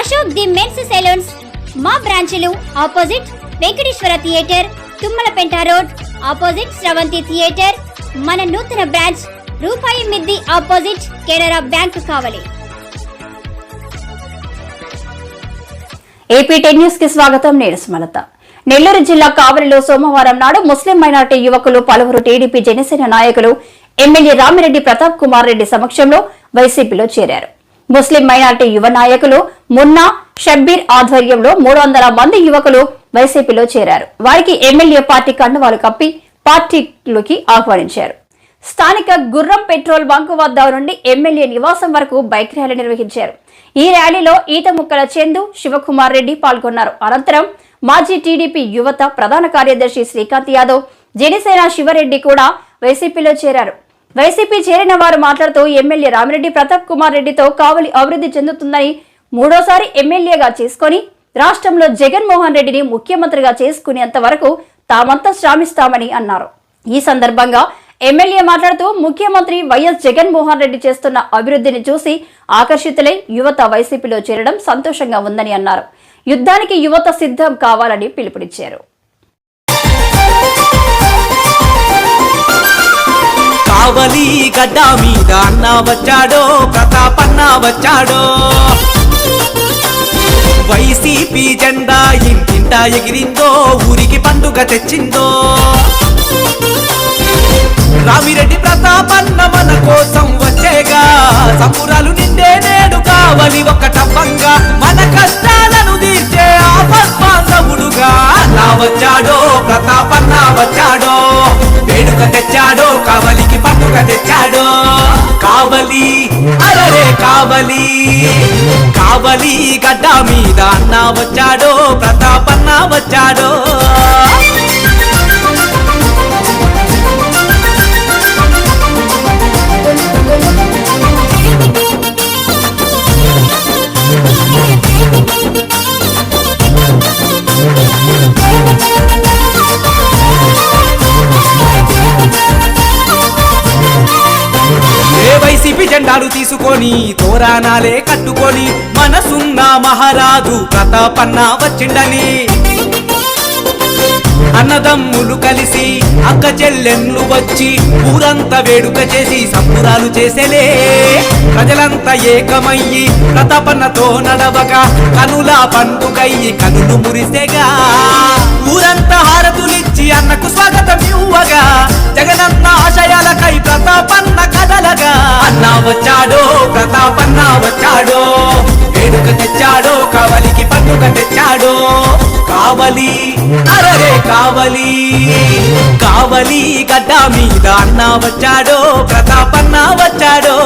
Ashok the men's salons. మా బ్రాంచులు opposite Venkateswara theatre Tummalapenta road opposite Sravanthi theatre. మన నూతన branch రూపాయి మిద్ది opposite Canara bank Kavali. AP ten న్యూస్కి స్వాగతం నేను సుమలత. నెల్లూరు జిల్లా కావలిలో సోమవారం నాడు ముస్లిం మైనార్టీ యువకులు పలువురు టీడీపీ జనసేన నాయకులు ఎమ్మెల్యే రామిరెడ్డి ప్రతాప్ కుమార్ రెడ్డి సమక్షంలో వైసీపీలో చేరారు. ముస్లిం మైనార్టీ యువ నాయకులు మున్నా షబ్బీర్ ఆధ్వర్యంలో మూడు వందల మంది యువకులు వైసీపీలో చేరారు. వారికి ఎమ్మెల్యే పార్టీ కండువాలు కప్పి పార్టీలోకి ఆహ్వానించారు. స్థానిక గుర్రం పెట్రోల్ బంకు వద్ద నుండి ఎమ్మెల్యే నివాసం వరకు బైక్ ర్యాలీ నిర్వహించారు. ఈ ర్యాలీలో ఈత ముక్కల చందు శివకుమార్ రెడ్డి పాల్గొన్నారు. అనంతరం మాజీ టీడీపీ యువత ప్రధాన కార్యదర్శి శ్రీకాంత్ యాదవ్ జనసేన శివరెడ్డి కూడా వైసీపీలో చేరారు. వైసీపీ చేరిన వారు మాట్లాడుతూ ఎమ్మెల్యే రామిరెడ్డి ప్రతాప్ కుమార్ రెడ్డితో కావలి అభివృద్ధి చెందుతుందని మూడోసారి ఎమ్మెల్యేగా చేసుకొని రాష్ట్రంలో జగన్మోహన్ రెడ్డిని ముఖ్యమంత్రిగా చేసుకునేంత వరకు తామంతా శ్రామిస్తామని అన్నారు. ఈ సందర్భంగా ఎమ్మెల్యే మాట్లాడుతూ ముఖ్యమంత్రి వైఎస్ జగన్మోహన్ రెడ్డి చేస్తున్న అభివృద్ధిని చూసి ఆకర్షితులై యువత వైసీపీలో చేరడం సంతోషంగా ఉందని అన్నారు. యుద్ధానికి యువత సిద్ధం కావాలని పిలుపునిచ్చారు. కావలి గడ్డ మీద అన్న వచ్చాడో ప్రతాపన్న వచ్చాడో. వైసీపీ జెండా ఇంటింట ఎగిరిందో ఊరికి పండుగ తెచ్చిందో. రామిరెడ్డి ప్రతాపన్న మన కోసం కావలి అరరే కావలి. కావలి గడ్డ మీద అన్న వచ్చాడో ప్రతాపన్న వచ్చాడో. తీసుకొని తోరానాలే కట్టుకొని మనసున్న మహారాజు ప్రతాపన్న వచ్చిండని. అన్నదమ్ములు కలిసి అక్క చెల్లెన్లు వచ్చి ఊరంతా వేడుక చేసి సంబురాలు చేసేలే. ప్రజలంతా ఏకమయ్యి ప్రతాపన్నతో నడవక కనుల పండుగయ్యి కనులు మురిసెగా. ఊరంతా హారతులిచ్చి అన్నకు స్వాగతం ఇవ్వగా జగనన్న ఆశయాలకై ప్రతాపన్న కదలగా. అన్న వచ్చాడో ప్రతాపన్న వచ్చాడో వేడుక తెచ్చాడో కావలికి పండుగ తెచ్చాడో. కావలి అరరే కావలి కావలి గడ్డ మీద అన్న వచ్చాడో ప్రతాపన్న వచ్చాడో.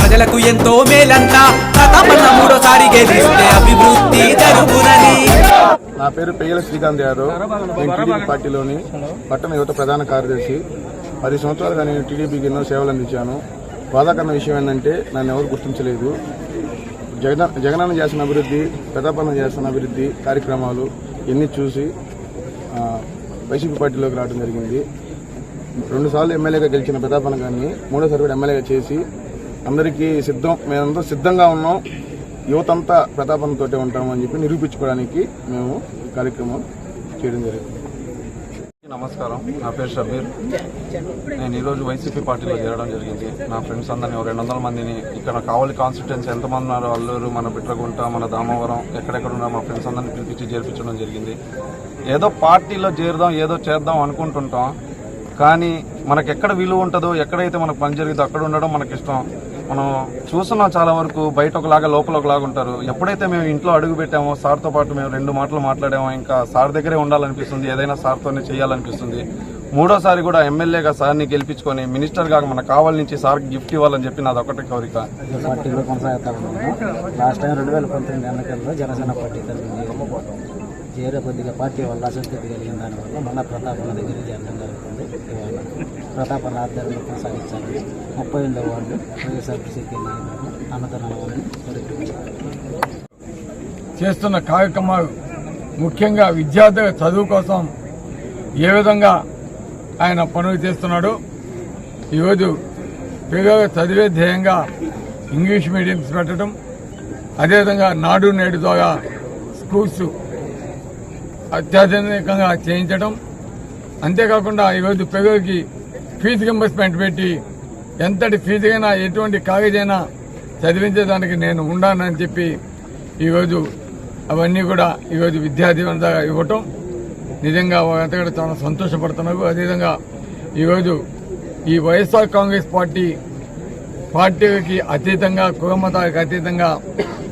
ప్రజలకు ఎంతో మేలంట ప్రతాపన్న మూడోసారి గెలిస్తే అభివృద్ధి జరుగునని. నా పేరు పెయ్యల శ్రీకాంత్ యాదవ్. నేను టీడీపీ పార్టీలోని పట్టణ యువత ప్రధాన కార్యదర్శి. పది సంవత్సరాలుగా నేను టీడీపీకి ఎన్నో సేవలు అందించాను. బాధాకరణ విషయం ఏంటంటే నన్ను ఎవరు గుర్తించలేదు. జగన్ జగనన్న చేసిన అభివృద్ధి ప్రతాపన్న చేస్తున్న అభివృద్ధి కార్యక్రమాలు ఇవన్నీ చూసి వైసీపీ పార్టీలోకి రావడం జరిగింది. రెండుసార్లు ఎమ్మెల్యేగా గెలిచిన ప్రతాపన్న గారిని మూడోసారి కూడా ఎమ్మెల్యేగా చేసి అందరికీ సిద్ధం మేమంతా సిద్ధంగా ఉన్నాం. యువతంతా ప్రతాపంతో ఉంటామని చెప్పి నిరూపించుకోవడానికి మేము ఈ కార్యక్రమం చేయడం జరిగింది. నమస్కారం. నా పేరు షబీర్. నేను ఈరోజు వైసీపీ పార్టీలో చేరడం జరిగింది. నా ఫ్రెండ్స్ అందరినీ ఒక రెండు వందల మందిని ఇక్కడ కావలి కాన్స్టిట్యున్సీ ఎంతమంది ఉన్నారు అల్లూరు మన బిట్రగుంట మన దామవరం ఎక్కడెక్కడ ఉన్నారు మా ఫ్రెండ్స్ అందరినీ పిలిపించి చేర్పించడం జరిగింది. ఏదో పార్టీలో చేరుదాం ఏదో చేద్దాం అనుకుంటుంటాం. కానీ మనకు ఎక్కడ విలువ ఉంటుందో ఎక్కడైతే మనకు పని జరిగిందో అక్కడ ఉండడం మనకిష్టం. మనం చూస్తున్నాం చాలా వరకు బయట ఒకలాగా లోపల ఒకలాగా ఉంటారు. ఎప్పుడైతే మేము ఇంట్లో అడుగు పెట్టామో సార్తో పాటు మేము రెండు మాటలు మాట్లాడామో ఇంకా సార్ దగ్గరే ఉండాలనిపిస్తుంది ఏదైనా సార్తోనే చేయాలనిపిస్తుంది. మూడోసారి కూడా ఎమ్మెల్యేగా సార్ని గెలిపించుకొని మినిస్టర్గా మన కావాల నుంచి సార్కి గిఫ్ట్ ఇవ్వాలని చెప్పి నాది ఒకటి కోరిక. లాస్ట్ టైం రెండు వేల పంతొమ్మిది ఎన్నికల్లో జనసేన పార్టీ చేరే కొద్దిగా పార్టీ వల్ల అసంతృప్తి కలిగిన దానివల్ల మళ్ళా ప్రతాపన్న దగ్గరికి చేరడం జరుగుతుంది ఇవాళ ప్రతాపన్న ఆధ్వర్యంలో కొనసాగించాలని ముప్పై ఎనిమిదో వార్డు వైఎస్ఆర్సీకి అన్నదానాన్ని చేస్తున్న కార్యక్రమాలు ముఖ్యంగా విద్యార్థుల చదువు కోసం ఏ విధంగా ఆయన పనులు చేస్తున్నాడు ఈరోజు పిల్లలు చదివే ధ్యేయంగా ఇంగ్లీష్ మీడియంస్ పెట్టడం అదేవిధంగా నాడు నేడు ద్వారా స్కూల్స్ అత్యాధునికంగా చేయించడం. అంతేకాకుండా ఈరోజు పిల్లలకి ఫీజు రింబర్స్మెంట్ పెట్టి ఎంతటి ఫీజు ఎటువంటి కాగజైనా చదివించేదానికి నేను ఉండానని చెప్పి ఈరోజు అవన్నీ కూడా ఈరోజు విద్యా ఇవ్వటం నిజంగా వాళ్ళంతా కూడా చాలా సంతోషపడుతున్నారు. అదేవిధంగా ఈరోజు ఈ వైఎస్ఆర్ కాంగ్రెస్ పార్టీ పార్టీకి అతీతంగా కులమతాలకు అతీతంగా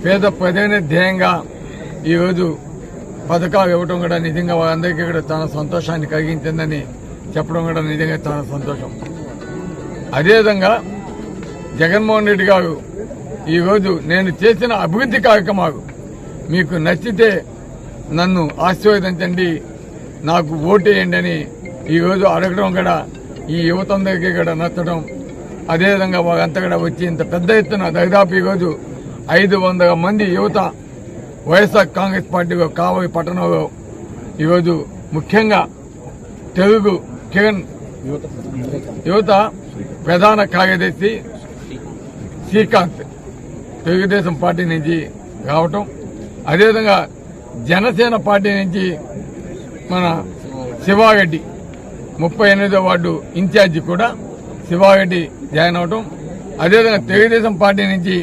పేద ప్రజలనే ధ్యేయంగా ఈరోజు పథకాలు ఇవ్వటం కూడా నిజంగా వాళ్ళందరికీ కూడా చాలా సంతోషాన్ని కలిగించిందని చెప్పడం కూడా నిజంగా చాలా సంతోషం. అదేవిధంగా జగన్మోహన్ రెడ్డి గారు ఈరోజు నేను చేసిన అభివృద్ధి కార్యక్రమాలు మీకు నచ్చితే నన్ను ఆశీర్వదించండి నాకు ఓటేయండి అని ఈరోజు అడగడం కూడా ఈ యువతందరికీ కూడా నచ్చడం. అదేవిధంగా వాళ్ళంతా కూడా వచ్చి ఇంత పెద్ద ఎత్తున దాదాపు ఈరోజు ఐదు వందల మంది యువత వైఎస్ఆర్ కాంగ్రెస్ పార్టీలో కావలి పట్టణంలో ఈరోజు ముఖ్యంగా తెలుగు కిరణ్ యువత ప్రధాన కార్యదర్శి శ్రీకాంత్ తెలుగుదేశం పార్టీ నుంచి రావటం. అదేవిధంగా జనసేన పార్టీ నుంచి మన శివారెడ్డి ముప్పై ఎనిమిదో వార్డు ఇన్ఛార్జి కూడా శివారెడ్డి జాయిన్ అవటం. అదేవిధంగా తెలుగుదేశం పార్టీ నుంచి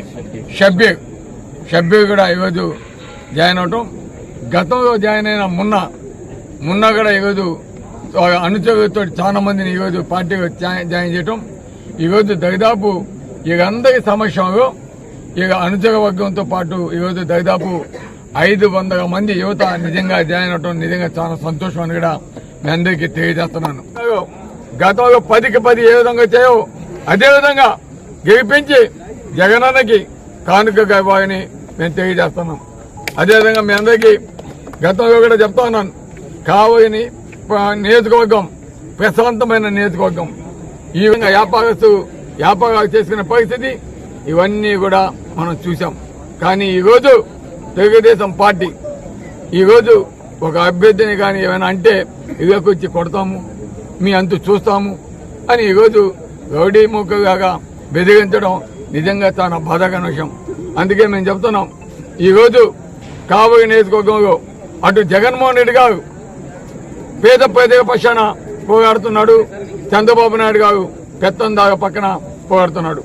షబ్బీర్ షబ్బీర్ కూడా ఈరోజు జాయిన్ అవటం. గతంలో జాయిన్ అయిన మున్న మున్న కూడా ఈరోజు అనుచరులతో చాలా మందిని ఈరోజు పార్టీలో జాయిన్ జాయిన్ చేయటం. ఈరోజు దాదాపు ఇక సమక్షంలో ఇక అనుచర వర్గంతో పాటు ఈరోజు దాదాపు ఐదు వందల మంది యువత నిజంగా జాయిన్ అవటం నిజంగా చాలా సంతోషం అని కూడా మీ అందరికీ తెలియజేస్తున్నాను. గతంలో పదికి పది ఏ విధంగా చేయవు అదే విధంగా గెలిపించి జగనన్నకి కానుకగా ఇవ్వాలని మేము తెలియజేస్తున్నాం. అదేవిధంగా మీ అందరికీ గతంలో కూడా చెప్తా ఉన్నాను. కావలిని నియోజకవర్గం ప్రశాంతమైన నియోజకవర్గం. ఈ విధంగా వ్యాపారస్తు వ్యాపారాలు చేసుకునే పరిస్థితి ఇవన్నీ కూడా మనం చూసాం కానీ ఈరోజు తెలుగుదేశం పార్టీ ఈరోజు ఒక అభ్యర్థిని కానీ ఏమైనా అంటే ఇళ్ళకి వచ్చి కొడతాము మీ అంతు చూస్తాము అని ఈరోజు రౌడీ ముక్కలాగా బెదిరించడం నిజంగా చాలా బాధాకరమైన విషయం. అందుకే మేము చెప్తున్నాం ఈరోజు కాబోయే నియోజకవర్గంలో అటు జగన్మోహన్ రెడ్డి గారు పేద ప్రజల పక్షాన పోరాడుతున్నాడు చంద్రబాబు నాయుడు గారు పెత్తందాగ పక్కన పోరాడుతున్నాడు.